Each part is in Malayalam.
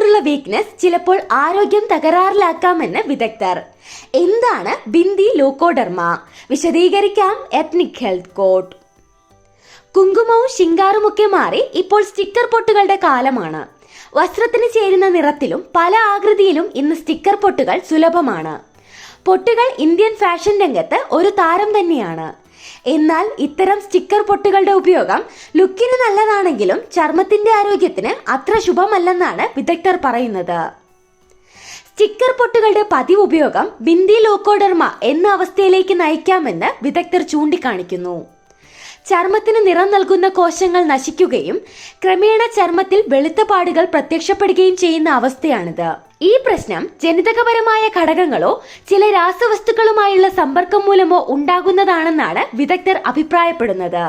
പൊട്ടുകളോടുള്ള വീക്ക്നെസ് ചിലപ്പോൾ ആരോഗ്യം തകരാറിലാക്കാമെന്ന് വിദഗ്ധർ. എന്താണ് ബിന്ദി ലോക്കോഡർമ വിശദീകരിക്കാം എത്നിക് ഹെൽത്ത് കോട്ട് കുങ്കുമവും ശിങ്കാറുമൊക്കെ മാറി ഇപ്പോൾ സ്റ്റിക്കർ പൊട്ടുകളുടെ കാലമാണ്. വസ്ത്രത്തിന് ചേരുന്ന നിറത്തിലും പല ആകൃതിയിലും ഇന്ന് സ്റ്റിക്കർ പൊട്ടുകൾ സുലഭമാണ്. പൊട്ടുകൾ ഇന്ത്യൻ ഫാഷൻ രംഗത്ത് ഒരു താരം തന്നെയാണ്. എന്നാൽ ഇത്തരം സ്റ്റിക്കർ പൊട്ടുകളുടെ ഉപയോഗം ലുക്കിന് നല്ലതാണെങ്കിലും ചർമ്മത്തിന്റെ ആരോഗ്യത്തിന് അത്ര ശുഭമല്ലെന്നാണ് വിദഗ്ധർ പറയുന്നത്. സ്റ്റിക്കർ പൊട്ടുകളുടെ പതിവ് ഉപയോഗം ബിന്ദി ലോക്കോഡർമ എന്ന അവസ്ഥയിലേക്ക് നയിക്കാമെന്ന് വിദഗ്ധർ ചൂണ്ടിക്കാണിക്കുന്നു. ചർമ്മത്തിന് നിറം നൽകുന്ന കോശങ്ങൾ നശിക്കുകയും ക്രമേണ ചർമ്മത്തിൽ വെളുത്ത പാടുകൾ പ്രത്യക്ഷപ്പെടുകയും ചെയ്യുന്ന അവസ്ഥയാണിത്. ഈ പ്രശ്നം ജനിതകപരമായ ഘടകങ്ങളോ ചില രാസവസ്തുക്കളുമായുള്ള സമ്പർക്കം മൂലമോ ഉണ്ടാകുന്നതാണെന്നാണ് വിദഗ്ധർ അഭിപ്രായപ്പെടുന്നത്.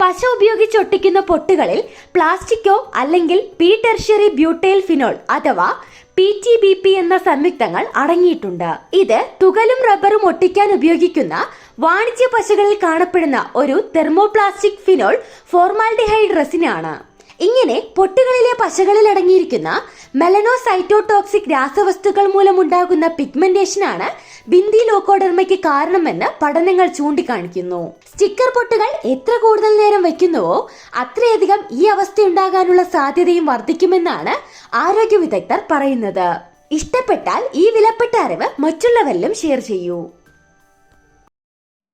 പശ ഉപയോഗിച്ച് ഒട്ടിക്കുന്ന പൊട്ടുകളിൽ പ്ലാസ്റ്റിക്കോ അല്ലെങ്കിൽ പി ടെർഷ്യറി ബ്യൂട്ടൈൽ ഫിനോൾ അഥവാ പി ടി ബി പി എന്ന സംയുക്തങ്ങൾ അടങ്ങിയിട്ടുണ്ട്. ഇത് തുകലും റബ്ബറും ഒട്ടിക്കാൻ ഉപയോഗിക്കുന്ന വാണിജ്യ പശകളിൽ കാണപ്പെടുന്ന ഒരു തെർമോപ്ലാസ്റ്റിക് ഫിനോൾ ഫോർമാൽഡിഹൈഡ് റെസിനാണ് ഇങ്ങനെ പൊട്ടുകളിലെ പശകളിൽ അടങ്ങിയിരിക്കുന്ന മെലനോസൈറ്റോടോക്സിക് രാസവസ്തുക്കൾ മൂലമുണ്ടാകുന്ന പിഗ്മെന്റേഷനാണ് ബിന്ദി ലോക്കോഡർമയ്ക്ക് കാരണമെന്ന് പഠനങ്ങൾ ചൂണ്ടിക്കാണിക്കുന്നു. സ്റ്റിക്കർ പൊട്ടുകൾ എത്ര കൂടുതൽ നേരം വയ്ക്കുന്നുവോ അത്രയധികം ഈ അവസ്ഥയുണ്ടാകാനുള്ള സാധ്യതയും വർദ്ധിക്കുമെന്നാണ് ആരോഗ്യ വിദഗ്ധർ പറയുന്നത്. ഇഷ്ടപ്പെട്ടാൽ ഈ വിലപ്പെട്ട അറിവ് മറ്റുള്ളവരിലും ഷെയർ ചെയ്യൂ.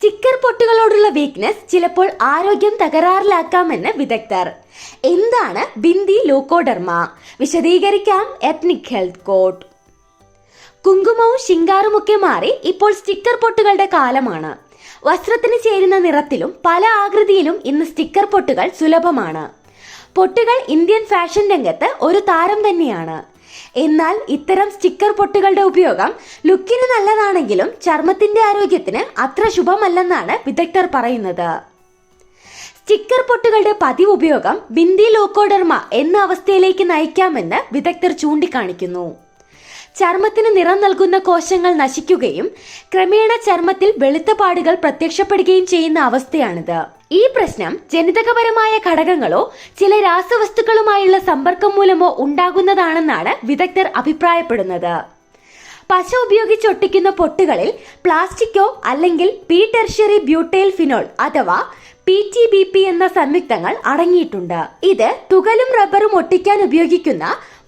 sticker പൊട്ടുകളോടുള്ള വീക്ക്നെസ് ചിലപ്പോൾ ആരോഗ്യം തകരാറിലാക്കാമെന്ന് വിദഗ്ധർ. എന്താണ് ബിന്ദി ലോക്കോഡർമ? വിശദീകരിക്കാം എത്നിക് ഹെൽത്ത് കോട്ട് കുങ്കുമവും ശിങ്കാറുമൊക്കെ മാറി ഇപ്പോൾ സ്റ്റിക്കർ പൊട്ടുകളുടെ കാലമാണ്. വസ്ത്രത്തിന് ചേരുന്ന നിറത്തിലും പല ആകൃതിയിലും ഇന്ന് സ്റ്റിക്കർ പൊട്ടുകൾ സുലഭമാണ്. പൊട്ടുകൾ ഇന്ത്യൻ ഫാഷൻ രംഗത്ത് ഒരു താരം തന്നെയാണ്. എന്നാൽ ഇത്തരം സ്റ്റിക്കർ പൊട്ടുകളുടെ ഉപയോഗം ലുക്കിന് നല്ലതാണെങ്കിലും ചർമ്മത്തിന്റെ ആരോഗ്യത്തിന് അത്ര ശുഭമല്ലെന്നാണ് വിദഗ്ധർ പറയുന്നത്. സ്റ്റിക്കർ പൊട്ടുകളുടെ പതിവ് ഉപയോഗം ബിന്ദി ലോക്കോഡർമ എന്ന അവസ്ഥയിലേക്ക് നയിക്കാമെന്ന് വിദഗ്ധർ ചൂണ്ടിക്കാണിക്കുന്നു. ചർമ്മത്തിന് നിറം നൽകുന്ന കോശങ്ങൾ നശിക്കുകയും ക്രമേണ ചർമ്മത്തിൽ വെളുത്ത പാടുകൾ പ്രത്യക്ഷപ്പെടുകയും ചെയ്യുന്ന അവസ്ഥയാണിത്. ഈ പ്രശ്നം ജനിതകപരമായ ഘടകങ്ങളോ ചില രാസവസ്തുക്കളുമായുള്ള സമ്പർക്കം മൂലമോ ഉണ്ടാകുന്നതാണെന്നാണ് വിദഗ്ധർ അഭിപ്രായപ്പെടുന്നത്. പശ ഉപയോഗിച്ച് ഒട്ടിക്കുന്ന പൊട്ടുകളിൽ പ്ലാസ്റ്റിക്കോ അല്ലെങ്കിൽ പി ടെർഷ്യറി ബ്യൂട്ടൈൽ ഫിനോൾ അഥവാ പി ടി ബി പി എന്ന സംയുക്തങ്ങൾ അടങ്ങിയിട്ടുണ്ട്. ഇത് തുകലും റബ്ബറും ഒട്ടിക്കാൻ ഉപയോഗിക്കുന്ന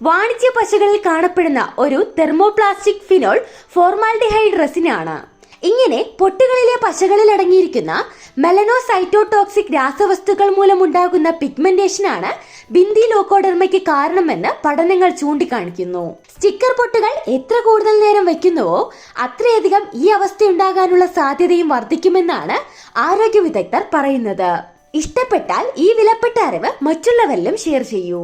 വാണിജ്യ പശകളിൽ കാണപ്പെടുന്ന ഒരു തെർമോപ്ലാസ്റ്റിക് ഫിനോൾ ഫോർമാൽഡിഹൈഡ് റെസിനാണ് ഇങ്ങനെ പൊട്ടുകളിലെ പശകളിൽ അടങ്ങിയിരിക്കുന്ന മെലനോസൈറ്റോടോക്സിക് രാസവസ്തുക്കൾ മൂലമുണ്ടാകുന്ന പിഗ്മെന്റേഷനാണ് ബിന്ദി ലോക്കോഡർമയ്ക്ക് കാരണമെന്ന് പഠനങ്ങൾ ചൂണ്ടിക്കാണിക്കുന്നു. സ്റ്റിക്കർ പൊട്ടുകൾ എത്ര കൂടുതൽ നേരം വയ്ക്കുന്നുവോ അത്രയധികം ഈ അവസ്ഥയുണ്ടാകാനുള്ള സാധ്യതയും വർദ്ധിക്കുമെന്നാണ് ആരോഗ്യ വിദഗ്ധർ പറയുന്നത്. ഇഷ്ടപ്പെട്ടാൽ ഈ വിലപ്പെട്ട അറിവ് മറ്റുള്ളവരിലും ഷെയർ ചെയ്യൂ.